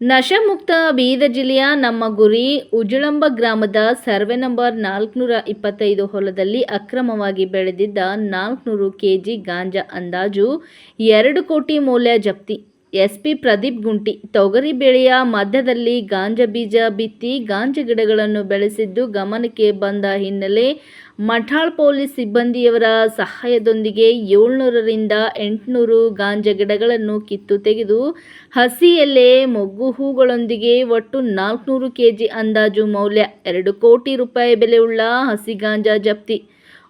ನಶಮುಕ್ತ ಬೀದ ಜಿಲ್ಲೆಯ ನಮ್ಮ ಗುರಿ ಉಜಳಂಬ ಗ್ರಾಮದ ಸರ್ವೆ ನಂಬರ್ ನಾಲ್ಕುನೂರ ಇಪ್ಪತ್ತೈದು ಹೊಲದಲ್ಲಿ ಅಕ್ರಮವಾಗಿ ಬೆಳೆದಿದ್ದ ನಾಲ್ಕುನೂರು ಕೆಜಿ ಗಾಂಜಾ ಅಂದಾಜು ಎರಡು ಕೋಟಿ ಮೌಲ್ಯ ಜಪ್ತಿ. ಎಸ್ಪಿ ಪ್ರದೀಪ್ ಗುಂಟಿ, ತೊಗರಿ ಬೆಳೆಯ ಮಧ್ಯದಲ್ಲಿ ಗಾಂಜಾ ಬೀಜ ಬಿತ್ತಿ ಗಾಂಜಾ ಗಿಡಗಳನ್ನು ಬೆಳೆಸಿದ್ದು ಗಮನಕ್ಕೆ ಬಂದ ಹಿನ್ನೆಲೆ ಮಠಾಳ್ ಪೊಲೀಸ್ ಸಿಬ್ಬಂದಿಯವರ ಸಹಾಯದೊಂದಿಗೆ ಏಳ್ನೂರರಿಂದ ಎಂಟುನೂರು ಗಾಂಜಾ ಗಿಡಗಳನ್ನು ಕಿತ್ತು ತೆಗೆದು ಹಸಿ ಎಲೆ ಮೊಗ್ಗು ಹೂಗಳೊಂದಿಗೆ ಒಟ್ಟು ನಾಲ್ಕುನೂರು ಕೆಜಿ ಅಂದಾಜು ಮೌಲ್ಯ ಎರಡು ಕೋಟಿ ರೂಪಾಯಿ ಬೆಲೆಯುಳ್ಳ ಹಸಿ ಗಾಂಜಾ ಜಪ್ತಿ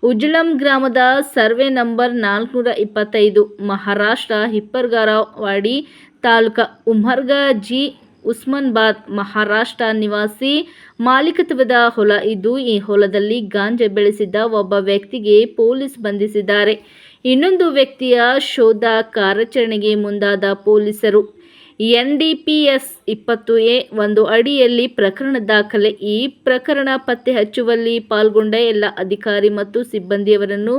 ಉಜ್ಳಂ ಗ್ರಾಮದ ಸರ್ವೆ ನಂಬರ್ ನಾಲ್ಕುನೂರ ಇಪ್ಪತ್ತೈದು, ಮಹಾರಾಷ್ಟ್ರ, ಹಿಪ್ಪರ್ಗಾರವಾಡಿ ತಾಲೂಕ, ಉಮರ್ಗ, ಜಿ. ಉಸ್ಮಾನ್ಬಾದ್, ಮಹಾರಾಷ್ಟ್ರ ನಿವಾಸಿ ಮಾಲೀಕತ್ವದ ಹೊಲ ಇದ್ದು, ಈ ಹೊಲದಲ್ಲಿ ಗಾಂಜಾ ಬೆಳೆಸಿದ್ದ ಒಬ್ಬ ವ್ಯಕ್ತಿಗೆ ಪೊಲೀಸ್ ಬಂಧಿಸಿದ್ದಾರೆ. ಇನ್ನೊಂದು ವ್ಯಕ್ತಿಯ ಶೋಧ ಕಾರ್ಯಾಚರಣೆಗೆ ಮುಂದಾದ ಪೊಲೀಸರು. ಎನ್ಡಿಪಿಎಸ್ ಇಪ್ಪತ್ತು ಎ ಒಂದು ಅಡಿಯಲ್ಲಿ ಪ್ರಕರಣ ದಾಖಲೆ, ಈ ಪ್ರಕರಣ ಪತ್ತೆ ಹಚ್ಚುವಲ್ಲಿ ಪಾಲ್ಗೊಂಡ ಎಲ್ಲ ಅಧಿಕಾರಿ ಮತ್ತು ಸಿಬ್ಬಂದಿಯವರನ್ನು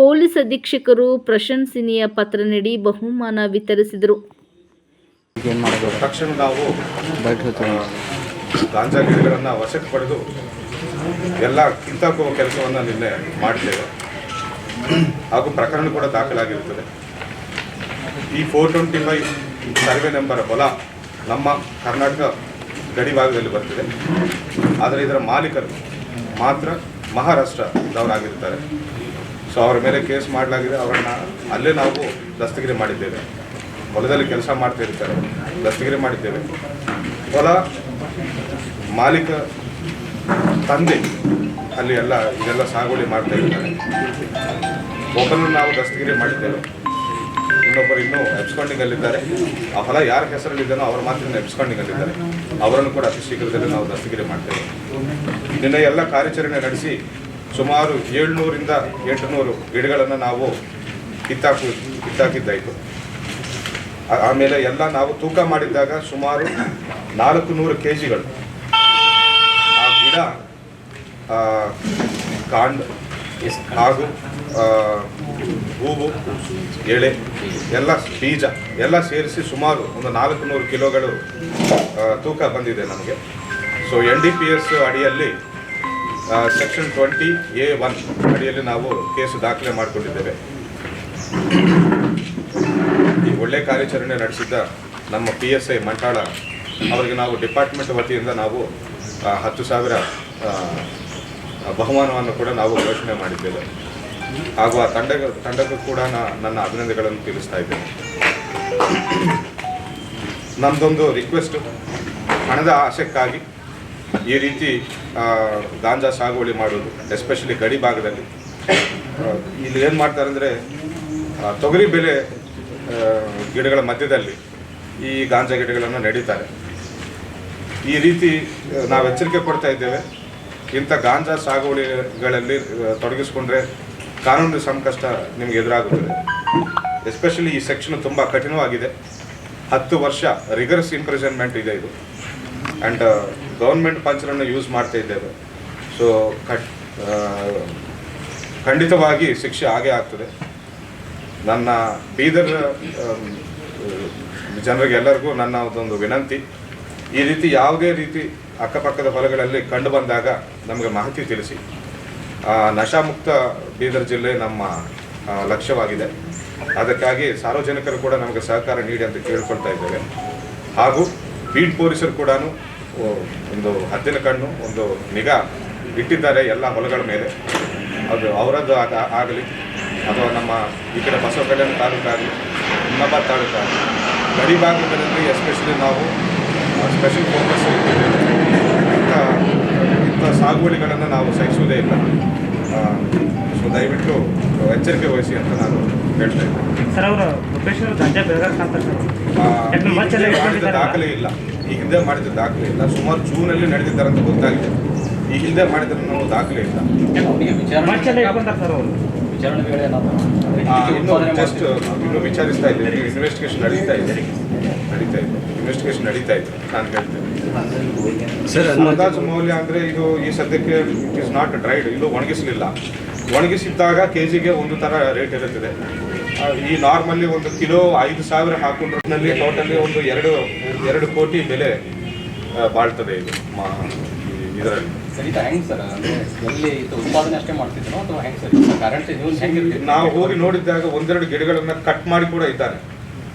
ಪೊಲೀಸ್ ಅಧೀಕ್ಷಕರು ಪ್ರಶಂಸನೀಯ ಪತ್ರ ನೀಡಿ ಬಹುಮಾನ ವಿತರಿಸಿದರು. ನಾವು ಗಾಂಜಾ ಗಿಡಗಳನ್ನು ವಶಕ್ಕೆ ಪಡೆದು ಎಲ್ಲ ಕೆಲಸವನ್ನು ನಿನ್ನೆ ಮಾಡಿದ್ದೇವೆ. ಹಾಗೂ ಪ್ರಕರಣ ಕೂಡ ದಾಖಲಾಗಿರುತ್ತದೆ. ಈ four twenty five survey number ಹೊಲ ನಮ್ಮ ಕರ್ನಾಟಕ ಗಡಿ ಭಾಗದಲ್ಲಿ ಬರ್ತಿದೆ. ಆದರೆ ಇದರ ಮಾಲೀಕರು ಮಾತ್ರ ಮಹಾರಾಷ್ಟ್ರದವರಾಗಿರ್ತಾರೆ ಸೊ ಅವರ ಮೇಲೆ ಕೇಸ್ ಮಾಡಲಾಗಿದೆ. ಅವರನ್ನು ಅಲ್ಲೇ ನಾವು ದಸ್ತಗಿರಿ ಮಾಡಿದ್ದೇವೆ. ಹೊಲದಲ್ಲಿ ಕೆಲಸ ಮಾಡ್ತಾ ಇರ್ತಾರೆ. ದಸ್ತಗಿರಿ ಮಾಡಿದ್ದೇವೆ. ಹೊಲ ಮಾಲೀಕ ತಂದೆ ಅಲ್ಲಿ ಎಲ್ಲ, ಇದೆಲ್ಲ ಸಾಗುವಳಿ ಮಾಡ್ತಾ ಇರ್ತಾರೆ. ಒಬ್ಬನನ್ನು ನಾವು ದಸ್ತಗಿರಿ ಮಾಡಿದ್ದೇವೆ. ಇನ್ನೊಬ್ಬರು ಇನ್ನೂ ಎಬ್ಸ್ಕೊಂಡಿಂಗಲ್ಲಿದ್ದಾರೆ ಆ ಹೊಲ ಯಾರ ಹೆಸರಲ್ಲಿದ್ದಾನೋ ಅವರು ಮಾತ್ರ ಎಬ್ಸ್ಕೊಂಡಿಂಗಲ್ಲಿದ್ದಾರೆ ಅವರನ್ನು ಕೂಡ ಅತಿ ಶೀಘ್ರದಲ್ಲಿ ನಾವು ದಸ್ತಗಿರಿ ಮಾಡ್ತೇವೆ. ನಿನ್ನೆ ಎಲ್ಲ ಕಾರ್ಯಾಚರಣೆ ನಡೆಸಿ ಸುಮಾರು ಏಳ್ನೂರಿಂದ ಎಂಟುನೂರು ಗಿಡಗಳನ್ನು ನಾವು ಕಿತ್ತಾಕು, ಕಿತ್ತಾಕಿದ್ದಾಯಿತು. ಆಮೇಲೆ ಎಲ್ಲ ನಾವು ತೂಕ ಮಾಡಿದ್ದಾಗ ಸುಮಾರು ನಾಲ್ಕು ನೂರು ಕೆ ಜಿಗಳು ಆ ಗಿಡ ಕಾಂಡ್ ಹಾಗೂ ಹೂವು, ಎಳೆ, ಎಲ್ಲ ಬೀಜ, ಎಲ್ಲ ಸೇರಿಸಿ ಸುಮಾರು ಒಂದು ನಾಲ್ಕು ನೂರು ಕಿಲೋಗಳು ತೂಕ ಬಂದಿದೆ ನಮಗೆ. So N D P S ಅಡಿಯಲ್ಲಿ ಸೆಕ್ಷನ್ ಟ್ವೆಂಟಿ ಎ ಒನ್ ಅಡಿಯಲ್ಲಿ ನಾವು ಕೇಸು ದಾಖಲೆ ಮಾಡಿಕೊಂಡಿದ್ದೇವೆ. ಈ ಒಳ್ಳೆ ಕಾರ್ಯಾಚರಣೆ ನಡೆಸಿದ್ದ ನಮ್ಮ ಪಿ ಎಸ್ ಐ ಮಂಟಾಳ ಅವರಿಗೆ ನಾವು ಡಿಪಾರ್ಟ್ಮೆಂಟ್ ವತಿಯಿಂದ ನಾವು ಹತ್ತು ಸಾವಿರ ಬಹುಮಾನವನ್ನು ಕೂಡ ನಾವು ಘೋಷಣೆ ಮಾಡಿದ್ದೇವೆ. ಹಾಗೂ ಆ ತಂಡ ತಂಡಕ್ಕೂ ಕೂಡ ನನ್ನ ಅಭಿನಂದನೆಗಳನ್ನು ತಿಳಿಸ್ತಾ ಇದ್ದೇನೆ. ನಮ್ಮದೊಂದು ರಿಕ್ವೆಸ್ಟ್ ಹಣದ ಆಸೆಕ್ಕಾಗಿ ಈ ರೀತಿ ಗಾಂಜಾ ಸಾಗುವಳಿ ಮಾಡೋದು ಎಸ್ಪೆಷಲಿ ಗಡಿ ಭಾಗದಲ್ಲಿ. ಇಲ್ಲಿ ಏನು ಮಾಡ್ತಾರೆ ಅಂದರೆ ತೊಗರಿ ಬೆಲೆ ಗಿಡಗಳ ಮಧ್ಯದಲ್ಲಿ ಈ ಗಾಂಜಾ ಗಿಡಗಳನ್ನು ನಡೀತಾರೆ. ಈ ರೀತಿ ನಾವು ಎಚ್ಚರಿಕೆ ಕೊಡ್ತಾ ಇದ್ದೇವೆ. ಇಂಥ ಗಾಂಜಾ ಸಾಗುವಳಿಗಳಲ್ಲಿ ತೊಡಗಿಸ್ಕೊಂಡ್ರೆ ಕಾನೂನು ಸಂಕಷ್ಟ ನಿಮಗೆ ಎದುರಾಗುತ್ತದೆ. ಎಸ್ಪೆಷಲಿ ಈ ಸೆಕ್ಷನ್ ತುಂಬ ಕಠಿಣವಾಗಿದೆ. ಹತ್ತು ವರ್ಷ ರಿಗರ್ಸ್ ಇಂಪ್ರಿಸನ್ಮೆಂಟ್ ಇದೆ ಇದು. ಆ್ಯಂಡ್ ಗೌರ್ಮೆಂಟ್ ಪಂಚರನ್ನು ಯೂಸ್ ಮಾಡ್ತಾ ಇದ್ದೇವೆ. ಸೊ ಕಟ್ ಖಂಡಿತವಾಗಿ ಶಿಕ್ಷೆ ಹಾಗೆ ಆಗ್ತದೆ. ನನ್ನ ಬೀದರ್ ಜನರಿಗೆ ಎಲ್ಲರಿಗೂ ನನ್ನ ಒಂದು ವಿನಂತಿ. ಈ ರೀತಿ ಯಾವುದೇ ರೀತಿ ಅಕ್ಕಪಕ್ಕದ ಹೊಲಗಳಲ್ಲಿ ಕಂಡು ಬಂದಾಗ ನಮಗೆ ಮಾಹಿತಿ ತಿಳಿಸಿ. ನಶಾಮುಕ್ತ ಬೀದರ್ ಜಿಲ್ಲೆ ನಮ್ಮ ಲಕ್ಷ್ಯವಾಗಿದೆ. ಅದಕ್ಕಾಗಿ ಸಾರ್ವಜನಿಕರು ಕೂಡ ನಮಗೆ ಸಹಕಾರ ನೀಡಿ ಅಂತ ಕೇಳ್ಕೊಳ್ತಾ ಇದ್ದೇವೆ. ಹಾಗೂ ಬೀಟ್ ಪೊಲೀಸರು ಕೂಡ ಒಂದು ಹದ್ದಿನ ಕಣ್ಣು, ಒಂದು ನಿಗಾ ಇಟ್ಟಿದ್ದಾರೆ ಎಲ್ಲ ಹೊಲಗಳ ಮೇಲೆ. ಅದು ಅವರದ್ದು ಆಗ- ಆಗಲಿ, ಅಥವಾ ನಮ್ಮ ಈ ಕಡೆ ಬಸವ ಕಲ್ಯಾಣ ತಾಲೂಕಾಗಲಿ ಹುಮ್ನಾಬಾದ್ ತಾಲೂಕಾಗಲಿ ಗಡಿ ಭಾಗಗಳಲ್ಲಿ ಎಸ್ಪೆಷಲಿ ನಾವು ಸ್ಪೆಷಲ್ ಫೋಕಸ್ ಸಾಗುವಳಿಗಳನ್ನು ನಾವು ಸಹಿಸುವುದೇ ಇಲ್ಲ. ಸೊ ದಯವಿಟ್ಟು ಎಚ್ಚರಿಕೆ ವಹಿಸಿ ಅಂತ ನಾನು ಹೇಳ್ತಾ ಇದ್ದೇನೆ ದಾಖಲೆ ಇಲ್ಲ. ಈ ಹಿಂದೆ ಮಾಡಿದ ದಾಖಲೆ ಇಲ್ಲ. ಸುಮಾರು ಜೂನಲ್ಲಿ ನಡೆದಿದ್ದಾರೆ ಅಂತ ಗೊತ್ತಾಗಿದೆ. ಈ ಹಿಂದೆ ಮಾಡಿದ್ರೆ ನಾವು ದಾಖಲೆ ಇಲ್ಲ. ಇನ್ನು ಜಸ್ಟ್ ಇನ್ನು ವಿಚಾರಿಸ್ತಾ ಇದ್ದೇವೆ. ಇನ್ವೆಸ್ಟಿಗೇಷನ್ ನಡೀತಾ ಇದೆ. ನಡೀತಾ ಇದೆ ಇನ್ವೆಸ್ಟಿಗೇಷನ್ ನಡೀತಾ ಇದೆ ನಾನು ಹೇಳ್ತೇನೆ. ಅಂದಾಜು ಮೌಲ್ಯ ಅಂದ್ರೆ ಇದು ಈ ಸದ್ಯಕ್ಕೆ ಇಟ್ ಇಸ್ ನಾಟ್ ಡ್ರೈಡ್ ಇದು ಒಣಗಿಸಲಿಲ್ಲ. ಒಣಗಿಸಿದ್ದಾಗ ಕೆ ಜಿಗೆ ಒಂದು ಥರ ರೇಟ್ ಇರುತ್ತದೆ. ಈ ನಾರ್ಮಲ್ಲಿ ಒಂದು ಕಿಲೋ ಐದು ಸಾವಿರ ಹಾಕೊಂಡ್ರಲ್ಲಿ ಟೋಟಲಿ ಒಂದು ಎರಡು ಎರಡು ಕೋಟಿ ಬೆಲೆ ಬಾಳ್ತದೆ ಇದು. ಇದರಲ್ಲಿ. ಸರ್ ಇದು ಹೆಂಗೆ ಸರ್? ಅಂದರೆ ಎಲ್ಲಿ ಇದು ಉತ್ಪಾದನೆ ಅಷ್ಟೇ ಮಾಡ್ತಿದ್ರು ಅಥವಾ ಹೆಂಗೆ ಸರ್? ಕರೆಂಟ್ ನೀವು ಹೋಗಿ ನೋಡಿದಾಗ ಒಂದೆರಡು ಗಿಡಗಳನ್ನ ಕಟ್ ಮಾಡಿ ಕೂಡ ಇದ್ದಾನೆ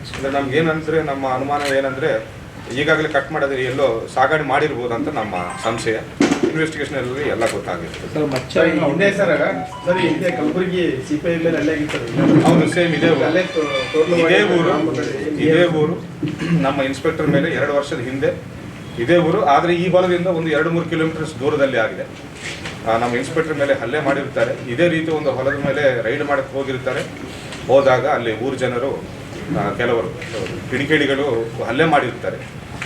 ಅಂದ್ರೆ ನಮ್ಗೆ ಏನಂದ್ರೆ ನಮ್ಮ ಅನುಮಾನ ಏನಂದ್ರೆ ಈಗಾಗಲೇ ಕಟ್ ಮಾಡಿದ್ರೆ ಎಲ್ಲೋ ಸಾಗಣೆ ಮಾಡಿರ್ಬೋದು ಅಂತ ನಮ್ಮ ಸಂಶಯ. ಇನ್ವೆಸ್ಟಿಗೇಷನ್ ಅಲ್ಲಿ ಎಲ್ಲ ಗೊತ್ತಾಗುತ್ತೆ ಸರ್ ಹಿಂದೆ ಸರ್ ಸರ್ ಹಿಂದೆ ಕಲಬುರಗಿ ಸಿಪಿಐ ಮೇಲೆ ಅಲ್ಲೇ ಹೌದು ಸೇಮ್ ಇದೇ. ಅಲ್ಲೇ ಇದೇ ಊರು ಇದೇ ಊರು. ನಮ್ಮ ಇನ್ಸ್ಪೆಕ್ಟರ್ ಮೇಲೆ ಎರಡು ವರ್ಷದ ಹಿಂದೆ ಇದೇ ಊರು. ಆದರೆ ಈ ಹೊಲದಿಂದ ಒಂದು ಎರಡು ಮೂರು ಕಿಲೋಮೀಟರ್ಸ್ ದೂರದಲ್ಲಿ ಆಗಿದೆ. ಆ, ನಮ್ಮ ಇನ್ಸ್ಪೆಕ್ಟರ್ ಮೇಲೆ ಹಲ್ಲೆ ಮಾಡಿರ್ತಾರೆ. ಇದೇ ರೀತಿ ಒಂದು ಹೊಲದ ಮೇಲೆ ರೈಡ್ ಮಾಡಕ್ಕೆ ಹೋಗಿರ್ತಾರೆ. ಹೋದಾಗ ಅಲ್ಲಿ ಊರು ಜನರು ಕೆಲವರು ಕಿಡಿಕೇಡಿಗಳು ಹಲ್ಲೆ ಮಾಡಿರ್ತಾರೆ.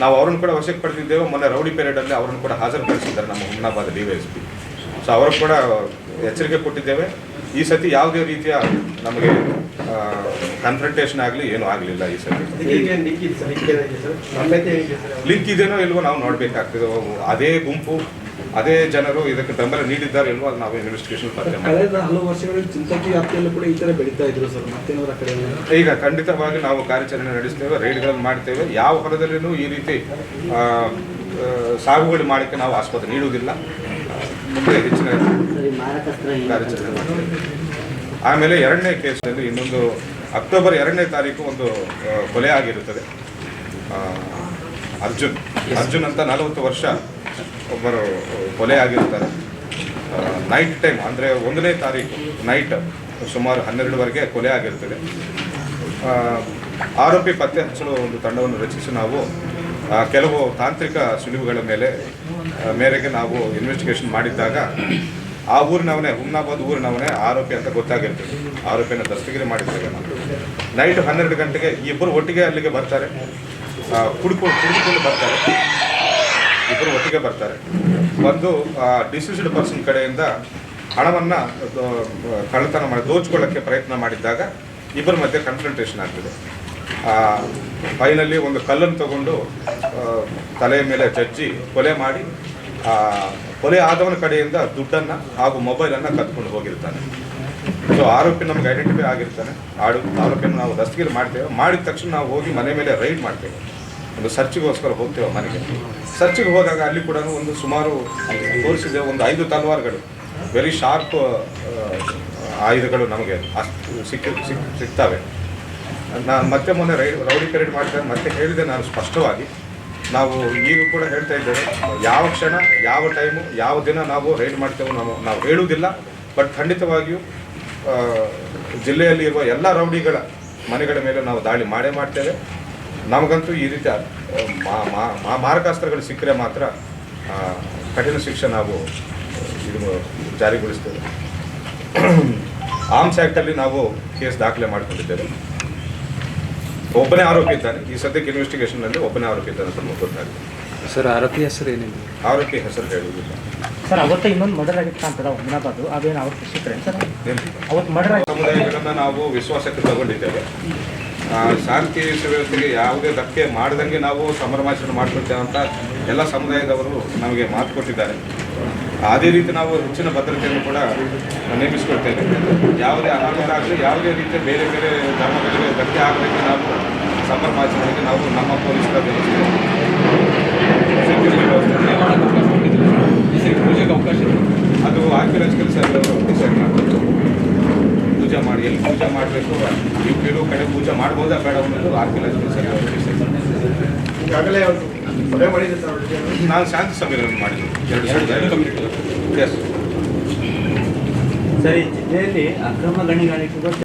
ನಾವು ಅವ್ರನ್ನ ಕೂಡ ವಶಕ್ಕೆ ಪಡೆದಿದ್ದೇವೆ. ಮೊನ್ನೆ ರೌಡಿ ಪೀರಿಯಡಲ್ಲಿ ಅವ್ರನ್ನ ಕೂಡ ಹಾಜರುಪಡಿಸಿದ್ದಾರೆ ನಮ್ಮ Humnabad D Y S P. So ಅವರು ಕೂಡ ಎಚ್ಚರಿಕೆ ಕೊಟ್ಟಿದ್ದೇವೆ. ಈ ಸತಿ ಯಾವುದೇ ರೀತಿಯ ನಮಗೆ ಕನ್ಫ್ರಂಟೇಷನ್ ಆಗಲಿ ಏನೂ ಆಗಲಿಲ್ಲ ಈ ಸತಿ. ಲಿಂಕ್ ಇದೆಯೋ ಲಿಂಕ್ ಇದೇನೋ ಇಲ್ವೋ ನಾವು ನೋಡಬೇಕಾಗ್ತದೆ. ಅದೇ ಗುಂಪು ಅದೇ ಜನರು ಇದಕ್ಕೆ ಬೆಂಬಲ ನೀಡಿದ್ದಾರೆ ಇಲ್ವೋ? ಅದು ನಾವು ಇನ್ವೆಸ್ಟಿಗೇಷನ್. ಕಳೆದ ಹಲವು ವರ್ಷಗಳಲ್ಲಿ ಚಿಂತಕಿ ವ್ಯಾಪ್ತಿಯಲ್ಲೂ ಕೂಡ ಈ ತರ ಬೆಳೀತಾ ಇದ್ರು ಸರ್ ಮತ್ತೇನಾದ್ರ ಕಡೆ ಈಗ ಖಂಡಿತವಾಗಿ ನಾವು ಕಾರ್ಯಾಚರಣೆ ನಡೆಸ್ತೇವೆ ರೈಡ್ಗಳನ್ನು ಮಾಡ್ತೇವೆ. ಯಾವ ಹೊಲದಲ್ಲಿನೂ ಈ ರೀತಿ ಸಾಗುವಳಿ ಮಾಡಕ್ಕೆ ನಾವು ಆಸ್ಪತ್ರೆ ನೀಡುವುದಿಲ್ಲ. ಮುಂದೆ ಹೆಚ್ಚಿನ ಕಾರ್ಯಾಚರಣೆ ಮಾಡ್ತೇವೆ. ಆಮೇಲೆ ಎರಡನೇ ಕೇಸಲ್ಲಿ ಇನ್ನೊಂದು ಅಕ್ಟೋಬರ್ ಎರಡನೇ ತಾರೀಕು ಒಂದು ಕೊಲೆ ಆಗಿರುತ್ತದೆ. ಆ, ಅರ್ಜುನ್. ಅರ್ಜುನ್ ಅಂತ ನಲವತ್ತು ವರ್ಷ ಒಬ್ಬರು ಕೊಲೆ ಆಗಿರ್ತಾರೆ. ನೈಟ್ ಟೈಮ್ ಅಂದರೆ ಒಂದನೇ ತಾರೀಕು ನೈಟ್ ಸುಮಾರು ಹನ್ನೆರಡುವರೆಗೆ ಕೊಲೆ ಆಗಿರ್ತದೆ. ಆರೋಪಿ ಪತ್ತೆ ಹಚ್ಚಲು ಒಂದು ತಂಡವನ್ನು ರಚಿಸಿ ನಾವು ಕೆಲವು ತಾಂತ್ರಿಕ ಸುಳಿವುಗಳ ಮೇಲೆ ಮೇರೆಗೆ ನಾವು ಇನ್ವೆಸ್ಟಿಗೇಷನ್ ಮಾಡಿದ್ದಾಗ ಆ ಊರಿನವನೇ, ಹುಮ್ನಾಬಾದ್ ಊರಿನವನೇ ಆರೋಪಿ ಅಂತ ಗೊತ್ತಾಗಿರ್ತದೆ. ಆರೋಪಿಯನ್ನು ದಸ್ತಗಿರಿ ಮಾಡಿದ್ದಾಗ ನಾವು. ನೈಟ್ ಹನ್ನೆರಡು ಗಂಟೆಗೆ ಇಬ್ಬರು ಒಟ್ಟಿಗೆ ಅಲ್ಲಿಗೆ ಬರ್ತಾರೆ. ಕುಡ್ಕೊಂಡು ಕುಡಿದುಕೊಂಡು ಬರ್ತಾರೆ. ಇಬ್ಬರು ಒಟ್ಟಿಗೆ ಬರ್ತಾರೆ. ಬಂದು ಡಿಸ್ಯೂಸ್ಡ್ ಪರ್ಸನ್ ಕಡೆಯಿಂದ ಹಣವನ್ನು ಕಳ್ಳತನ ಮಾಡಿ, ದೋಚ್ಕೊಳ್ಳೋಕ್ಕೆ ಪ್ರಯತ್ನ ಮಾಡಿದ್ದಾಗ ಇಬ್ಬರ ಮಧ್ಯೆ ಕನ್ಫ್ರಂಟೇಷನ್ ಆಗ್ತದೆ. ಫೈನಲಿ ಒಂದು ಕಲ್ಲನ್ನು ತಗೊಂಡು ತಲೆಯ ಮೇಲೆ ಜಜ್ಜಿ ಕೊಲೆ ಮಾಡಿ ಕೊಲೆ ಆದವನ ಕಡೆಯಿಂದ ದುಡ್ಡನ್ನು ಹಾಗೂ ಮೊಬೈಲನ್ನು ಕದ್ಕೊಂಡು ಹೋಗಿರ್ತಾನೆ. ಸೊ ಆರೋಪಿ ನಮ್ಗೆ ಐಡೆಂಟಿಫೈ ಆಗಿರ್ತಾನೆ. ಆಡು, ಆರೋಪಿಯನ್ನು ನಾವು ದಸ್ತಗಿರಿ ಮಾಡ್ತೇವೆ. ಮಾಡಿದ ತಕ್ಷಣ ನಾವು ಹೋಗಿ ಮನೆ ಮೇಲೆ ರೈಡ್ ಮಾಡ್ತೇವೆ. ಒಂದು ಸರ್ಚಿಗೋಸ್ಕರ ಹೋಗ್ತೇವೆ ಮನೆಗೆ. ಸರ್ಚಿಗೆ ಹೋದಾಗ ಅಲ್ಲಿ ಕೂಡ ಒಂದು ಸುಮಾರು ತೋರಿಸಿದೆ, ಒಂದು ಐದು ತಲವಾರುಗಳು. ವೆರಿ ಶಾರ್ಪ್ ಆಯುಧಗಳು ನಮಗೆ ಅಷ್ಟು ಸಿಕ್ಕ, ಸಿಕ್, ಸಿಗ್ತವೆ. ನಾನು ಮತ್ತೆ ಮೊನ್ನೆ ರೈ, ರೌಡಿ ಕರೆಡ್ ಮಾಡಿದಾಗ ಮತ್ತೆ ಹೇಳಿದೆ ನಾನು ಸ್ಪಷ್ಟವಾಗಿ. ನಾವು ಈಗ ಕೂಡ ಹೇಳ್ತಾ ಇದ್ದೇವೆ, ಯಾವ ಕ್ಷಣ, ಯಾವ ಟೈಮು, ಯಾವ ದಿನ ನಾವು ರೈಡ್ ಮಾಡ್ತೇವೆ ನಾವು ನಾವು ಹೇಳುವುದಿಲ್ಲ. ಬಟ್ ಖಂಡಿತವಾಗಿಯೂ ಜಿಲ್ಲೆಯಲ್ಲಿರುವ ಎಲ್ಲ ರೌಡಿಗಳ ಮನೆಗಳ ಮೇಲೆ ನಾವು ದಾಳಿ ಮಾಡೇ ಮಾಡ್ತೇವೆ. ನಮಗಂತೂ ಈ ರೀತಿ ಮಾ- ಮಾ- ಮಾ- ಮಾರಕಾಸ್ತ್ರಗಳು ಸಿಕ್ಕರೆ ಮಾತ್ರ ಆ, ಕಠಿಣ ಶಿಕ್ಷೆ ನಾವು ಇದು ಜಾರಿಗೊಳಿಸ್ತೇವೆ. ಆರ್ಮ್ಸ್ ಆ್ಯಕ್ಟಲ್ಲಿ ನಾವು ಕೇಸ್ ದಾಖಲೆ ಮಾಡ್ಕೊಂಡಿದ್ದೇವೆ. ಒಬ್ಬನೇ ಆರೋಪಿ ಇದ್ದಾನೆ. ಈ ಸದ್ಯಕ್ಕೆ ಇನ್ವೆಸ್ಟಿಗೇಷನ್ನಲ್ಲಿ ಒಬ್ಬನೇ ಆರೋಪಿ ಇದ್ದಾನೆ ಅಂತ ನಮ್ಗೆ ಗೊತ್ತಾಗಿದೆ. ಸರ್ ಆರೋಪಿ ಹೆಸರು ಏನಿದೆ? ಆರೋಪಿ ಹೆಸರು ಹೇಳುವುದಿಲ್ಲ. ಸರ್ ಅವತ್ತು ಇನ್ನೊಂದು ಮರ್ಡರ್ ಆಗಿತ್ತು ಅಂತ ಹುಮ್ನಾಬಾದು ಅದೇನು ಅವತ್ತು ಸಿಕ್ಕರೆ ಸರ್ ಅವತ್ತು ಮರ್ಡರ್ ಸಮುದಾಯಗಳನ್ನು ನಾವು ವಿಶ್ವಾಸಕ್ಕೆ ತಗೊಂಡಿದ್ದೇವೆ. ಶಾಂತಿ ಸುವ್ಯವಸ್ಥೆಗೆ ಯಾವುದೇ ಧಕ್ಕೆ ಮಾಡದಂಗೆ ನಾವು ಸಂಭ್ರಮಾಚರಣೆ ಮಾಡ್ಕೊಳ್ತೇವೆ ಅಂತ ಎಲ್ಲ ಸಮುದಾಯದವರು ನಮಗೆ ಮಾತು ಕೊಟ್ಟಿದ್ದಾರೆ. ಅದೇ ರೀತಿ ನಾವು ಹೆಚ್ಚಿನ ಭದ್ರತೆಯನ್ನು ಕೂಡ ನೇಮಿಸಿಕೊಳ್ತೇವೆ. ಯಾವುದೇ ಅನಾಹುತ ಆಗಲಿ ಯಾವುದೇ ರೀತಿಯ ಬೇರೆ ಬೇರೆ ಧರ್ಮಗಳಿಗೆ ಧಕ್ಕೆ ಆಗಲಿಕ್ಕೆ ನಾವು ಸಂಭ್ರಮಾಚರಣೆಗೆ ನಾವು ನಮ್ಮ ಪೊಲೀಸರ ವ್ಯವಸ್ಥೆ ವ್ಯವಸ್ಥೆ ಅದು ಡಿಸೈಡ್ ಮಾಡ್ತಾರೆ ಪೂಜೆ ಮಾಡಬೇಕು ನೀವು ಕೆಲವು ಕಡೆ ಪೂಜೆ ಮಾಡ್ಬೋದಾ ಬೇಡ ಅನ್ನೋದು ಡಿಸೈಡ್ ಈಗಾಗಲೇ. ನಾನು ಶಾಂತಿ ಸಮ್ಮೇಳನ ಮಾಡಿದ್ದೀನಿ ಎರಡು ಸರ್. ಜಿಲ್ಲೆಯಲ್ಲಿ ಅಕ್ರಮ ಗಣಿಗಾರಿಕೆಗಳು